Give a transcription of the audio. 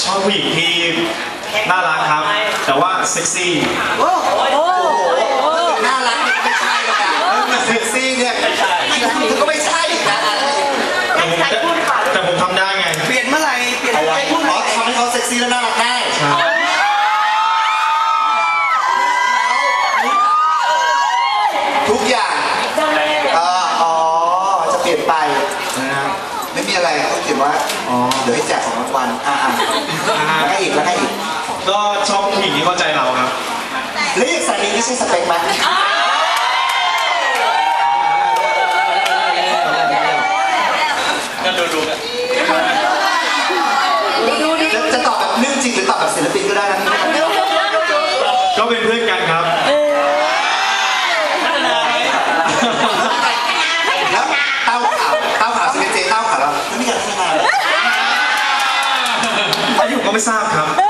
ใช่ชอบผู้หญิงที่น่ารักครับ แต่ว่าเซ็กซี่โอ้โหน่ารักนี่ก็ไม่ใช่แล้วกันเซ็กซี่เนี่ยไม่ใช่ก็ไม่ใช่นะแต่ผมแต่ผมทำได้ไง เปลี่ยนเมื่อไหร่เปลี่ยนให้พูดหมอทำให้เขาเซ็กซี่และน่ารักได้ใช่ทุกอย่างอ่าอ๋อ จะเปลี่ยนไปนะครับไม่มีอะไรเขาเขียนว่า อ๋อ เดี๋ยวให้แจกของรางวัลอ่า กก็ชอบผู้หญิงที่เข้าใจเราครับ แล้วอย่างสามีนี่ใช่สเปคไหมจะจะตอบแบบเรื่องจริงหรือตอบแบบศิลปินก็ได้นะพี่ก็เป็นเพื่อนกันครับ แล้วเต้าขาวเต้าขาวสเปนเจเต้าขาวแล้วไม่มีการพัฒนาเลยอายุก็ไม่ทราบครับ